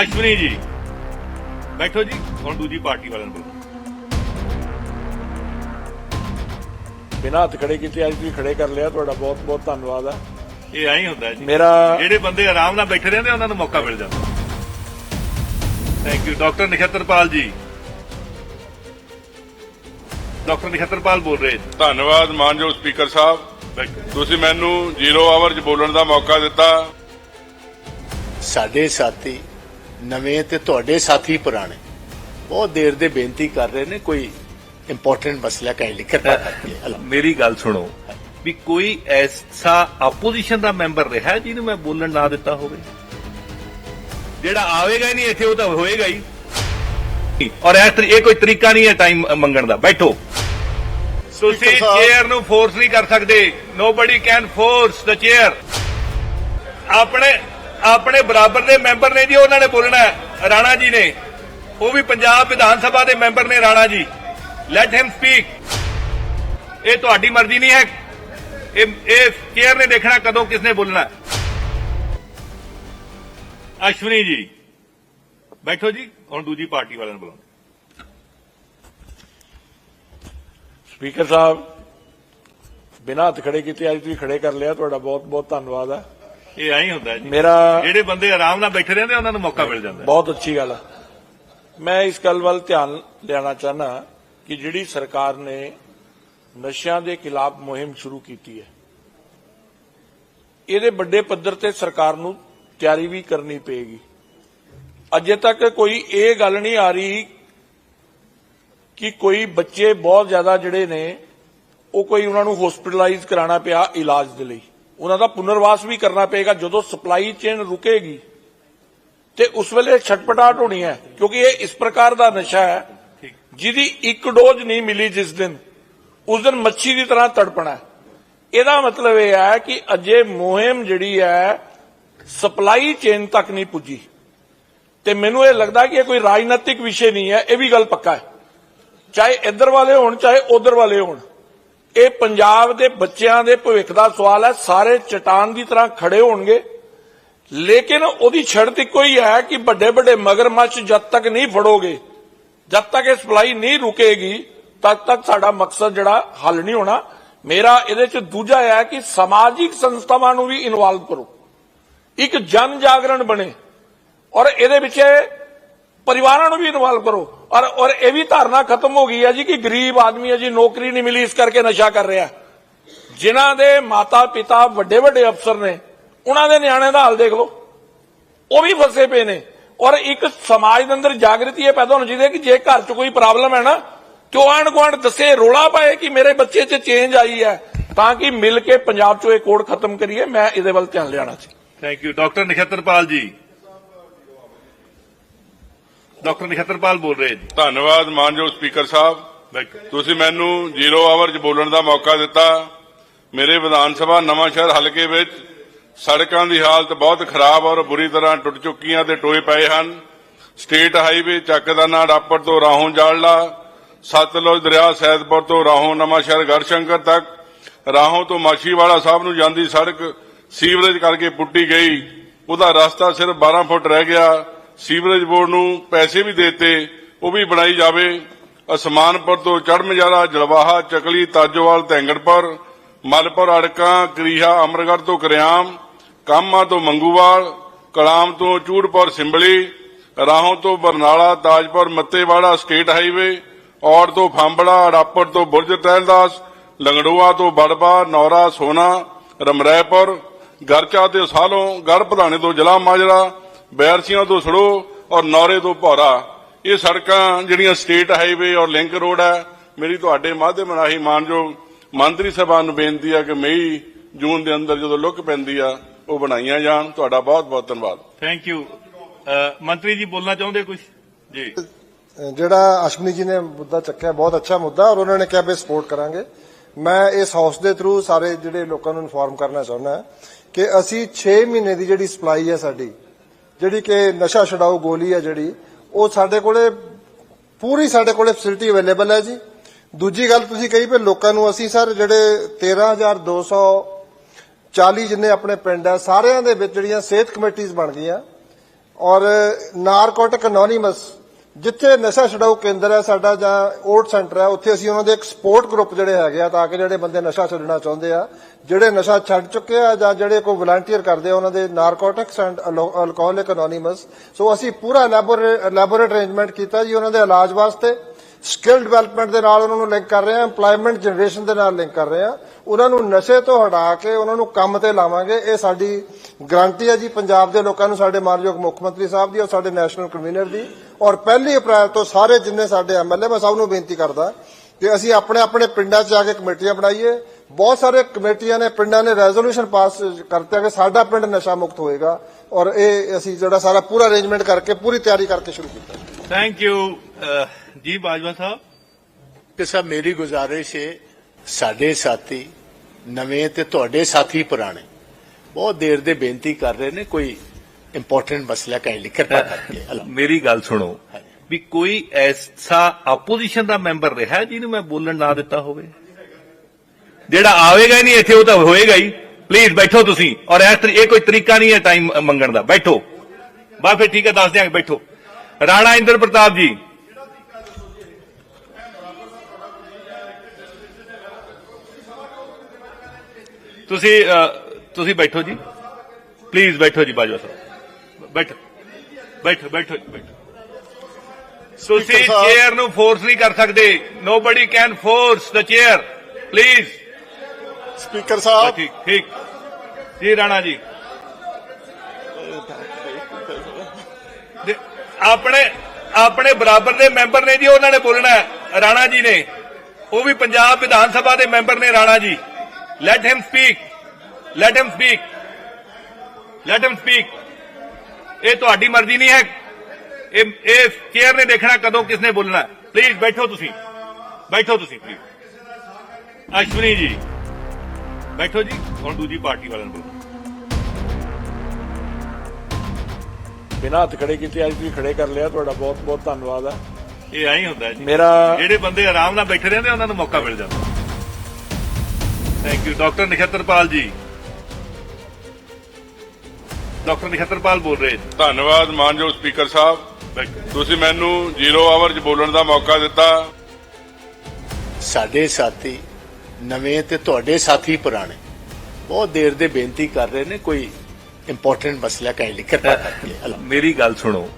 ਅਸ਼ਵਨੀ ਜੀ ਬੈਠੋ ਜੀ ਹੁਣ ਦੂਜੀ ਪਾਰਟੀ ਵਾਲਿਆਂ ਨੂੰ ਬਿਨਾਂ ਹੱਥ ਖੜੇ ਕੀਤੇ ਅੱਜ ਤੁਸੀਂ ਖੜੇ ਕਰ ਲਿਆ ਤੁਹਾਡਾ ਬਹੁਤ ਬਹੁਤ ਧੰਨਵਾਦ ਹੈ ਇਹ ਐਂ ਹੀ ਹੁੰਦਾ ਜੀ ਮੇਰਾ ਜਿਹੜੇ ਬੰਦੇ ਆਰਾਮ ਨਾਲ ਬੈਠੇ ਰਹਿੰਦੇ ਉਹਨਾਂ ਨੂੰ ਮੌਕਾ ਮਿਲ ਜਾਂਦਾ। Thank you doctor Nakhtarpal ji. Doctor ਨਖਤਰਪਾਲ ਬੋਲ ਰਹੇ ਜੀ। ਧੰਨਵਾਦ ਮਾਨਯੋਗ ਸਪੀਕਰ ਸਾਹਿਬ। ਤੁਸੀਂ ਮੈਨੂੰ ਜ਼ੀਰੋ ਆਵਰ 'ਚ ਬੋਲਣ ਦਾ ਮੌਕਾ ਦਿੱਤਾ। ਸਾਡੇ ਸਾਥੀ ਨਵੇਂ ਤੇ ਤੁਹਾਡੇ ਸਾਥੀ ਪੁਰਾਣੇ। ਬਹੁਤ ਦੇਰ ਦੇ ਬੇਨਤੀ ਕਰ ਰਹੇ ਨੇ ਕੋਈ ਇੰਪੋਰਟੈਂਟ ਮਸਲਾ ਕਾਇ ਕਿਰਪਾ ਕਰਕੇ। ਹਲੋ। ਮੇਰੀ ਗੱਲ ਸੁਣੋ। ਵੀ ਕੋਈ ਐਸਾ ਆਪੋਜੀਸ਼ਨ ਦਾ ਮੈਂਬਰ ਰਿਹਾ ਜਿਹਨੂੰ ਮੈਂ ਬੋਲਣ ਨਾ ਦਿੱਤਾ ਹੋਵੇ? ਜਿਹੜਾ ਆਵੇਗਾ ਨਹੀਂ ਇੱਥੇ ਉਹ ਤਾਂ ਹੋਏਗਾ ਹੀ। ਔਰ ਇਹ ਕੋਈ ਤਰੀਕਾ ਨਹੀਂ ਹੈ ਟਾਈਮ ਮੰਗਣ ਦਾ। ਬੈਠੋ। ਤੁਸੀਂ। ਚੇਅਰ ਨੂੰ ਫੋਰਸ ਨਹੀਂ ਕਰ ਸਕਦੇ। Nobody can force the chair ਆਪਣੇ ਆਪਣੇ ਬਰਾਬਰ ਦੇ ਮੈਂਬਰ ਨੇ ਜੀ ਉਹਨਾਂ ਨੇ ਬੋਲਣਾ ਹੈ, ਰਾਣਾ ਜੀ ਨੇ। ਉਹ ਵੀ ਪੰਜਾਬ ਵਿਧਾਨ ਸਭਾ ਦੇ ਮੈਂਬਰ ਨੇ Rana ji. Let him speak ਇਹ ਤੁਹਾਡੀ ਮਰਜ਼ੀ ਨਹੀਂ ਹੈ। ਇਹ ਇਹ ਚੇਅਰ ਨੇ ਦੇਖਣਾ ਕਦੋਂ ਕਿਸ ਨੇ ਬੋਲਣਾ ਅਸ਼ਵਨੀ ਜੀ ਬੈਠੋ ਜੀ ਹੁਣ ਦੂਜੀ ਪਾਰਟੀ ਵਾਲਿਆਂ ਨੂੰ ਬੁਲਾਓ ਸਪੀਕਰ ਸਾਹਿਬ ਬਿਨਾਂ ਹੱਥ ਖੜੇ ਕੀਤੇ ਅੱਜ ਤੁਸੀਂ ਖੜੇ ਕਰ ਲਿਆ ਤੁਹਾਡਾ ਬਹੁਤ ਬਹੁਤ ਧੰਨਵਾਦ ਹੈ। ਇਹ ਐਂ ਹੁੰਦਾ ਜੀ। ਮੇਰਾ ਜਿਹੜੇ ਬੰਦੇ ਆਰਾਮ ਨਾਲ ਬੈਠੇ ਰਹਿੰਦੇ ਉਹਨਾਂ ਨੂੰ ਮੌਕਾ ਮਿਲ ਜਾਂਦਾ। ਬਹੁਤ ਅੱਛੀ ਗੱਲ ਹੈ ਮੈਂ ਇਸ ਗੱਲ ਵੱਲ ਧਿਆਨ ਲਿਆਉਣਾ ਚਾਹਨਾ ਕਿ ਜਿਹੜੀ ਸਰਕਾਰ ਨੇ ਨਸ਼ਿਆਂ ਦੇ ਖਿਲਾਫ ਮੁਹਿੰਮ ਸ਼ੁਰੂ ਕੀਤੀ ਹੈ ਇਹਦੇ ਵੱਡੇ ਪੱਧਰ ਤੇ ਸਰਕਾਰ ਨੂੰ ਤਿਆਰੀ ਵੀ ਕਰਨੀ ਪਏਗੀ। ਅਜੇ ਤੱਕ ਕੋਈ ਇਹ ਗੱਲ ਨਹੀਂ ਆ ਰਹੀ ਕਿ ਕੋਈ ਬੱਚੇ ਬਹੁਤ ਜ਼ਿਆਦਾ ਜਿਹੜੇ ਨੇ ਉਹ ਕੋਈ ਉਹਨਾਂ ਨੂੰ ਹਸਪੀਟਲਾਈਜ਼ ਕਰਾਉਣਾ ਪਿਆ ਇਲਾਜ ਦੇ ਲਈ। ਉਹਨਾਂ ਦਾ ਪੁਨਰਵਾਸ ਵੀ ਕਰਨਾ ਪਏਗਾ ਜਦੋਂ ਸਪਲਾਈ ਚੇਨ ਰੁਕੇਗੀ। ਤੇ ਉਸ ਵੇਲੇ ਛਟਪਟਾਹਟ ਹੋਣੀ ਹੈ ਕਿਉਂਕਿ ਇਹ ਇਸ ਪ੍ਰਕਾਰ ਦਾ ਨਸ਼ਾ ਹੈ ਜਿਹਦੀ ਇੱਕ ਡੋਜ਼ ਨਹੀਂ ਮਿਲੀ ਜਿਸ ਦਿਨ। ਉਸ ਦਿਨ ਮੱਛੀ ਦੀ ਤਰ੍ਹਾਂ ਤੜਪਣਾ। ਇਹਦਾ ਮਤਲਬ ਇਹ ਹੈ ਕਿ ਅਜੇ ਮੁਹਿੰਮ ਜਿਹੜੀ ਹੈ ਸਪਲਾਈ ਚੇਨ ਤੱਕ ਨਹੀਂ ਪੁੱਜੀ। ਤੇ ਮੈਨੂੰ ਇਹ ਲੱਗਦਾ ਕਿ ਇਹ ਕੋਈ ਰਾਜਨੀਤਿਕ ਵਿਸ਼ੇ ਨਹੀਂ ਹੈ ਇਹ ਵੀ ਗੱਲ ਪੱਕਾ ਹੈ। ਚਾਹੇ ਇੱਧਰ ਵਾਲੇ ਹੋਣ ਚਾਹੇ ਉਧਰ ਵਾਲੇ ਹੋਣ। ਇਹ ਪੰਜਾਬ ਦੇ ਬੱਚਿਆਂ ਦੇ ਭਵਿੱਖ ਦਾ ਸਵਾਲ ਹੈ। ਸਾਰੇ ਚਟਾਨ ਦੀ ਤਰ੍ਹਾਂ ਖੜੇ ਹੋਣਗੇ। ਲੇਕਿਨ ਉਹਦੀ ਸ਼ਰਤ ਇੱਕੋ ਹੀ ਹੈ ਕਿ ਵੱਡੇ ਵੱਡੇ ਮਗਰਮੱਛ ਜਦ ਤੱਕ ਨਹੀਂ ਫੜੋਗੇ, ਜਦ ਤੱਕ ਇਹ ਸਪਲਾਈ ਨਹੀਂ ਰੁਕੇਗੀ, ਤਦ ਤੱਕ ਸਾਡਾ ਮਕਸਦ ਜਿਹੜਾ ਹੱਲ ਨਹੀਂ ਹੋਣਾ। ਮੇਰਾ ਇਹਦੇ ਚ ਦੂਜਾ ਹੈ ਕਿ ਸਮਾਜਿਕ ਸੰਸਥਾਵਾਂ ਨੂੰ ਵੀ ਇਨਵੋਲਵ ਕਰੋ। ਇੱਕ ਜਨ ਜਾਗਰਣ ਬਣੇ। ਔਰ ਇਹਦੇ ਵਿੱਚ ਪਰਿਵਾਰਾਂ ਨੂੰ ਵੀ ਇਨਵੋਲਵ ਕਰੋ। ਔਰ ਔਰ ਇਹ ਵੀ ਧਾਰਨਾ ਖਤਮ ਹੋ ਗਈ ਹੈ ਜੀ ਕਿ ਗਰੀਬ ਆਦਮੀ ਹੈ ਜੀ, ਨੌਕਰੀ ਨਹੀਂ ਮਿਲੀ, ਇਸ ਕਰਕੇ ਨਸ਼ਾ ਕਰ ਰਿਹਾ ਜਿਨ੍ਹਾਂ ਦੇ ਮਾਤਾ ਪਿਤਾ ਵੱਡੇ ਵੱਡੇ ਅਫਸਰ ਨੇ, ਉਹਨਾਂ ਦੇ ਨਿਆਣੇ ਦਾ ਹਾਲ ਦੇਖ ਲਓ। ਉਹ ਵੀ ਫਸੇ ਪਏ ਨੇ। ਔਰ ਇੱਕ ਸਮਾਜ ਦੇ ਅੰਦਰ ਜਾਗਰਤੀ ਇਹ ਪੈਦਾ ਹੋਣੀ ਚਾਹੀਦੀ ਹੈ ਕਿ ਜੇ ਘਰ 'ਚ ਕੋਈ ਪ੍ਰੋਬਲਮ ਹੈ ਨਾ, ਤੇ ਉਹ ਆਂਢ ਗੁਆਂਢ ਦੱਸੇ, ਰੋਲਾ ਪਾਏ ਕਿ ਮੇਰੇ ਬੱਚੇ 'ਚ ਚੇਂਜ ਆਈ ਹੈ, ਤਾਂ ਕਿ ਮਿਲ ਕੇ ਪੰਜਾਬ 'ਚੋਂ ਇਹ ਕੋਡ ਖਤਮ ਕਰੀਏ। ਮੈਂ ਇਹਦੇ ਵੱਲ ਧਿਆਨ ਲਿਆਣਾ ਸੀ। Thank you doctor Nakhtarpal ji doctor Nakhtarpal ਬੋਲ ਰਹੇ ਜੀ। ਧੰਨਵਾਦ ਮਾਨਯੋਗ ਸਪੀਕਰ ਸਾਹਿਬ। ਤੁਸੀਂ ਮੈਨੂੰ ਜ਼ੀਰੋ ਆਵਰ 'ਚ ਬੋਲਣ ਦਾ ਮੌਕਾ ਦਿੱਤਾ। ਮੇਰੇ ਵਿਧਾਨ ਸਭਾ ਨਵਾਂ ਸ਼ਹਿਰ ਹਲਕੇ ਵਿੱਚ ਸੜਕਾਂ ਦੀ ਹਾਲਤ ਬਹੁਤ ਖਰਾਬ ਔਰ ਬੁਰੀ ਤਰ੍ਹਾਂ ਟੁੱਟ ਚੁੱਕੀਆਂ ਤੇ ਟੋਏ ਪਏ ਹਨ। ਸਟੇਟ ਹਾਈਵੇ ਚੱਕਦਾਨਾ ਰਾਪਰ ਤੋਂ ਰਾਹੋਂ ਜਾਲਲਾ ਸਤਲੁਜ ਦਰਿਆ ਸੈਦਪੁਰ ਤੋਂ ਰਾਹੋਂ ਨਵਾਂ ਸ਼ਹਿਰ ਗੜਸ਼ੰਕਰ ਤੱਕ ਰਾਹੋਂ ਤੋਂ ਮਾਛੀਵਾੜਾ ਸਾਹਿਬ ਨੂੰ ਜਾਂਦੀ ਸੜਕ ਸੀਵਰੇਜ ਕਰਕੇ ਪੁੱਟੀ ਗਈ। ਉਹਦਾ ਰਸਤਾ ਸਿਰਫ 12 ਫੁੱਟ ਰਹਿ ਗਿਆ। ਸੀਵਰੇਜ ਬੋਰਡ ਨੂੰ ਪੈਸੇ ਵੀ ਦੇਤੇ, ਉਹ ਵੀ ਬਣਾਈ ਜਾਵੇ। ਅਸਮਾਨਪੁਰ ਤੋਂ ਚੜਮਜਾਰਾ ਜਲਵਾਹਾ, ਚਕਲੀ, ਤਾਜੋਵਾਲ ਧੈਂਗੜਪੁਰ ਮਲਪੁਰ ਅੜਕਾਂ, ਕਰੀਹਾ ਅਮਰਗੜ ਤੋਂ ਕਰਿਆਮ, ਕਾਮਾ ਤੋਂ ਮੰਗੂਵਾਲ, ਕਲਾਮ ਤੋਂ ਚੂੜਪੁਰ ਸਿੰਬਲੀ, ਰਾਹੋਂ ਤੋਂ ਬਰਨਾਲਾ ਤਾਜਪੁਰ ਮੱਤੇਵਾੜਾ, ਸਟੇਟ ਹਾਈਵੇ ਔਰ ਤੋਂ ਫਾਂਬੜਾ, ਅੜਾਪੜ ਤੋਂ ਬੁਰਜ ਤਹਿਲਦਾਸ, ਲੰਗੜੂਆ ਤੋਂ ਬੜਬਾ, ਨੌਰਾ, ਸੋਨਾ ਰਮਰੈਪੁਰ ਗਰਚਾ ਤੇ ਸਾਲੋਂ ਗੜ ਪ੍ਰਧਾਨੇ ਤੋਂ ਜਲਾ ਮਾਜਰਾ ਬੈਰਸੀਆਂ ਤੋਂ ਸੜੋ ਔਰ ਨੌਰੇ ਤੋਂ ਭੌਰਾ। ਇਹ ਸੜਕਾਂ ਜਿਹੜੀਆਂ ਸਟੇਟ ਹਾਈਵੇ ਔਰ ਲਿੰਕ ਰੋਡ ਹੈ ਮੇਰੀ ਤੁਹਾਡੇ ਮਾਧਿਅਮ ਰਾਹੀਂ ਮਾਨਯੋਗ ਮੰਤਰੀ ਸਭਾ ਨੂੰ ਬੇਨਤੀ ਹੈ ਕਿ ਮਈ ਜੂਨ ਦੇ ਅੰਦਰ ਜਦੋਂ ਲੁੱਕ ਪੈਂਦੀ ਆ ਉਹ ਬਣਾਈਆਂ ਜਾਣ। ਤੁਹਾਡਾ ਬਹੁਤ ਬਹੁਤ ਧੰਨਵਾਦ। ਥੈਂਕ ਯੂ ਮੰਤਰੀ ਜੀ ਬੋਲਣਾ ਚਾਹੁੰਦੇ ਕੁਝ ਜੀ। ਜਿਹੜਾ ਅਸ਼ਮਨੀ ਜੀ ਨੇ ਮੁੱਦਾ ਚੱਕਿਆ ਬਹੁਤ ਅੱਛਾ ਮੁੱਦਾ ਔਰ ਉਹਨਾਂ ਨੇ ਕਿਹਾ ਵੀ ਸਪੋਰਟ ਕਰਾਂਗੇ। ਮੈਂ ਇਸ ਹਾਊਸ ਦੇ ਥਰੂ ਸਾਰੇ ਜਿਹੜੇ ਲੋਕਾਂ ਨੂੰ ਇਨਫੋਰਮ ਕਰਨਾ ਚਾਹੁੰਦਾ ਕਿ ਅਸੀਂ 6 ਮਹੀਨੇ ਦੀ ਜਿਹੜੀ ਸਪਲਾਈ ਹੈ ਸਾਡੀ ਜਿਹੜੀ ਕਿ ਨਸ਼ਾ ਛਡਾਊ ਗੋਲੀ ਹੈ ਜਿਹੜੀ, ਉਹ ਸਾਡੇ ਕੋਲੇ, ਪੂਰੀ ਸਾਡੇ ਕੋਲੇ ਫੈਸਿਲਿਟੀ ਅਵੇਲੇਬਲ ਹੈ ਜੀ। ਦੂਜੀ ਗੱਲ ਤੁਸੀਂ ਕਹੀ ਵੀ ਲੋਕਾਂ ਨੂੰ ਅਸੀਂ ਸਰ ਜਿਹੜੇ 13240 ਜਿੰਨੇ ਆਪਣੇ ਪਿੰਡ ਆ ਸਾਰਿਆਂ ਦੇ ਵਿੱਚ ਜਿਹੜੀਆਂ ਸਿਹਤ ਕਮੇਟੀਆਂ ਬਣ ਗਈਆਂ। ਔਰ ਨਾਰਕੋਟਿਕ ਅਨੋਨਿਮਸ ਜਿੱਥੇ ਨਸ਼ਾ ਛਡਾਊ ਕੇਂਦਰ ਹੈ, ਸਾਡਾ ਜਾਂ ਓਟ ਸੈਂਟਰ ਹੈ, ਉੱਥੇ ਅਸੀਂ ਉਹਨਾਂ ਦੇ ਇੱਕ ਸਪੋਰਟ ਗਰੁੱਪ ਜਿਹੜੇ ਹੈਗੇ ਆ ਤਾਂ ਕਿ ਜਿਹੜੇ ਬੰਦੇ ਨਸ਼ਾ ਛੱਡਣਾ ਚਾਹੁੰਦੇ ਆ, ਜਿਹੜੇ ਨਸ਼ਾ ਛੱਡ ਚੁੱਕੇ ਆ ਜਾਂ ਜਿਹੜੇ ਕੋਈ ਵਲੰਟੀਅਰ ਕਰਦੇ ਆ, ਉਹਨਾਂ ਦੇ narcotics and alcoholic anonymous so ਅਸੀਂ ਪੂਰਾ ਲੈਬੋਰੇਟ ਅਰੇਂਜਮੈਂਟ ਕੀਤਾ ਜੀ ਉਹਨਾਂ ਦੇ ਇਲਾਜ ਵਾਸਤੇ। ਸਕਿੱਲ ਡਿਵੈਲਪਮੈਂਟ ਦੇ ਨਾਲ ਉਹਨਾਂ ਨੂੰ ਲਿੰਕ ਕਰ ਰਹੇ ਹਾਂ, EMPLOYMENT ਜਨਰੇਸ਼ਨ ਦੇ ਨਾਲ ਲਿੰਕ ਕਰ ਰਹੇ ਹਾਂ। ਉਹਨਾਂ ਨੂੰ ਨਸ਼ੇ ਤੋਂ ਹਟਾ ਕੇ ਉਹਨਾਂ ਨੂੰ ਕੰਮ ਤੇ ਲਾਵਾਂਗੇ, ਇਹ ਸਾਡੀ ਗਰੰਟੀ ਹੈ ਜੀ। ਪੰਜਾਬ ਦੇ ਲੋਕਾਂ ਨੂੰ ਸਾਡੇ ਮਾਨਯੋਗ ਮੁੱਖ ਮੰਤਰੀ ਸਾਹਿਬ ਦੀ ਔਰ ਸਾਡੇ ਨੈਸ਼ਨਲ ਕਨਵੀਨਰ ਦੀ। ਔਰ ਪਹਿਲੀ ਅਪ੍ਰੈਲ ਤੋਂ ਸਾਰੇ ਜਿੰਨੇ ਸਾਡੇ ਐਮਐਲਏ ਮੈਂ ਸਭ ਨੂੰ ਬੇਨਤੀ ਕਰਦਾ ਕਿ ਅਸੀਂ ਆਪਣੇ ਆਪਣੇ ਪਿੰਡਾਂ 'ਚ ਜਾ ਕੇ ਕਮੇਟੀਆਂ ਬਣਾਈਏ। ਬਹੁਤ ਸਾਰੇ ਕਮੇਟੀਆਂ ਨੇ, ਪਿੰਡਾਂ ਨੇ ਰੈਜ਼ੋਲੂਸ਼ਨ ਪਾਸ ਕਰਤੇ ਕਿ ਸਾਡਾ ਪਿੰਡ ਨਸ਼ਾ ਮੁਕਤ ਹੋਏਗਾ। ਔਰ ਇਹ ਅਸੀਂ ਜਿਹੜਾ ਸਾਰਾ ਪੂਰਾ ਅਰੇਂਜਮੈਂਟ ਕਰਕੇ, ਪੂਰੀ ਤਿਆਰੀ ਕਰਕੇ ਸ਼ੁਰੂ ਕੀਤਾ। ਥੈਂਕ ਯੂ ਜੀ ਬਾਜਵਾ ਸਾਹਿਬ? ਕਿ ਸਭ ਮੇਰੀ ਗੁਜ਼ਾਰਿਸ਼ ਹੈ ਸਾਡੇ ਸਾਥੀ ਨਵੇਂ ਤੇ ਤੁਹਾਡੇ ਸਾਥੀ ਪੁਰਾਣੇ ਬਹੁਤ ਦੇਰ ਦੇ ਬੇਨਤੀ ਕਰ ਰਹੇ ਨੇ ਕੋਈ ਇੰਪੋਰਟੈਂਟ ਮਸਲਾ ਕਾਈਂਡਲੀ ਕਿਰਪਾ ਕਰਕੇ। ਮੇਰੀ ਗੱਲ ਸੁਣੋ ਵੀ ਕੋਈ ਐਸਾ ਆਪੋਜੀਸ਼ਨ ਦਾ ਮੈਂਬਰ ਰਿਹਾ ਜਿਹਨੂੰ ਮੈਂ ਬੋਲਣ ਨਾ ਦਿੱਤਾ ਹੋਵੇ? ਜਿਹੜਾ ਆਵੇਗਾ ਹੀ ਨਹੀਂ ਇੱਥੇ ਉਹ ਤਾਂ ਹੋਏਗਾ ਹੀ। ਪਲੀਜ਼ ਬੈਠੋ ਤੁਸੀਂ। ਔਰ ਇਹ ਕੋਈ ਤਰੀਕਾ ਨਹੀਂ ਹੈ ਟਾਈਮ ਮੰਗਣ ਦਾ। ਬੈਠੋ। ਬਾ ਫਿਰ ਠੀਕ ਹੈ ਦੱਸ ਦਿਆਂਗੇ ਬੈਠੋ। ਰਾਣਾ ਇੰਦਰ ਪ੍ਰਤਾਪ ਜੀ ਤੁਸੀਂ ਤੁਸੀਂ ਬੈਠੋ ਜੀ। ਪਲੀਜ਼ ਬੈਠੋ ਜੀ ਬਾਜਵਾ ਸਾਹਿਬ। ਬੈਠੋ। ਬੈਠੋ ਬੈਠੋ ਬੈਠੋ। ਤੁਸੀਂ। ਚੇਅਰ ਨੂੰ ਫੋਰਸ ਨਹੀਂ ਕਰ ਸਕਦੇ। Nobody can force the chair please speaker ਸਾਹਿਬ। ਠੀਕ ਠੀਕ। ਜੀ ਰਾਣਾ ਜੀ। ਆਪਣੇ ਆਪਣੇ ਬਰਾਬਰ ਦੇ ਮੈਂਬਰ ਨੇ ਜੀ ਉਹਨਾਂ ਨੇ ਬੋਲਣਾ ਰਾਣਾ ਜੀ ਨੇ। ਉਹ ਵੀ ਪੰਜਾਬ ਵਿਧਾਨ ਸਭਾ ਦੇ ਮੈਂਬਰ ਨੇ Rana ji. Let him speak let him speak let him speak ਇਹ ਤੁਹਾਡੀ ਮਰਜ਼ੀ ਨਹੀਂ ਹੈ। ਇਹ ਇਹ ਚੇਅਰ ਨੇ ਦੇਖਣਾ ਕਦੋਂ ਕਿਸਨੇ ਬੋਲਣਾ। ਪਲੀਜ਼ ਬੈਠੋ ਤੁਸੀਂ। ਬੈਠੋ ਤੁਸੀਂ ਪਲੀਜ਼ ਅਸ਼ਵਨੀ ਜੀ। ਬੈਠੋ ਜੀ। ਹੁਣ ਦੂਜੀ ਪਾਰਟੀ ਵਾਲਿਆਂ ਨੂੰ ਬਿਨਾਂ ਹੱਥ ਖੜੇ ਕੀਤੇ ਅੱਜ ਤੁਸੀਂ ਖੜੇ ਕਰ ਲਿਆ। ਤੁਹਾਡਾ ਬਹੁਤ ਬਹੁਤ ਧੰਨਵਾਦ ਹੈ। ਇਹ ਐਂ ਹੀ ਹੁੰਦਾ ਜੀ। ਮੇਰਾ ਜਿਹੜੇ ਬੰਦੇ ਆਰਾਮ ਨਾਲ ਬੈਠੇ ਰਹਿੰਦੇ ਉਹਨਾਂ ਨੂੰ ਮੌਕਾ ਮਿਲ ਜਾਂਦਾ। Thank you doctor Nakhtarpal ji doctor ਨਖਤਰਪਾਲ ਬੋਲ ਰਹੇ ਜੀ ਧੰਨਵਾਦ ਮਾਨਯੋਗ ਸਪੀਕਰ ਸਾਹਿਬ। ਤੁਸੀਂ ਮੈਨੂੰ ਜ਼ੀਰੋ ਆਵਰ 'ਚ ਬੋਲਣ ਦਾ ਮੌਕਾ ਦਿੱਤਾ। ਸਾਡੇ ਸਾਥੀ ਨਵੇਂ ਤੇ ਤੁਹਾਡੇ ਸਾਥੀ ਪੁਰਾਣੇ ਬਹੁਤ ਦੇਰ ਦੇ ਬੇਨਤੀ ਕਰ ਰਹੇ ਨੇ ਕੋਈ ਇੰਪੋਰਟੈਂਟ ਮਸਲਾ ਕਾਈਂਡਲੀ ਕਿਰਪਾ ਕਰਕੇ। ਮੇਰੀ ਗੱਲ ਸੁਣੋ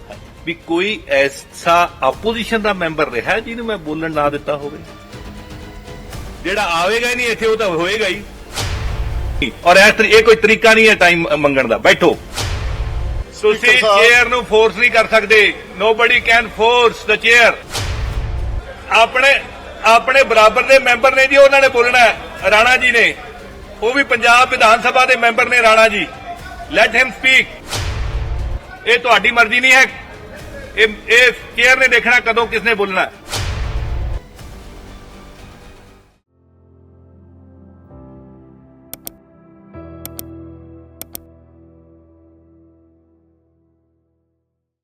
ਵੀ ਕੋਈ ਐਸਾ ਆਪੋਜੀਸ਼ਨ ਦਾ ਮੈਂਬਰ ਰਿਹਾ ਜਿਹਨੂੰ ਮੈਂ ਬੋਲਣ ਨਾ ਦਿੱਤਾ ਹੋਵੇ। ਜਿਹੜਾ ਆਵੇਗਾ ਹੀ ਨਹੀਂ ਇੱਥੇ ਉਹ ਤਾਂ ਹੋਏਗਾ ਹੀ। ਔਰ ਇਸ ਤਰੀ- ਇਹ ਕੋਈ ਤਰੀਕਾ ਨਹੀਂ ਹੈ ਟਾਈਮ ਮੰਗਣ ਦਾ। ਬੈਠੋ। ਤੁਸੀਂ। ਚੇਅਰ ਨੂੰ ਫੋਰਸ ਨਹੀਂ ਕਰ ਸਕਦੇ। Nobody can force the chair ਆਪਣੇ ਆਪਣੇ ਬਰਾਬਰ ਦੇ ਮੈਂਬਰ ਨੇ ਜੀ ਉਹਨਾਂ ਨੇ ਬੋਲਣਾ ਹੈ, ਰਾਣਾ ਜੀ ਨੇ। ਉਹ ਵੀ ਪੰਜਾਬ ਵਿਧਾਨ ਸਭਾ ਦੇ ਮੈਂਬਰ ਨੇ Rana ji. Let him speak ਇਹ ਤੁਹਾਡੀ ਮਰਜ਼ੀ ਨਹੀਂ ਹੈ। ਇਹ ਇਹ ਚੇਅਰ ਨੇ ਦੇਖਣਾ ਕਦੋਂ ਕਿਸਨੇ ਬੋਲਣਾ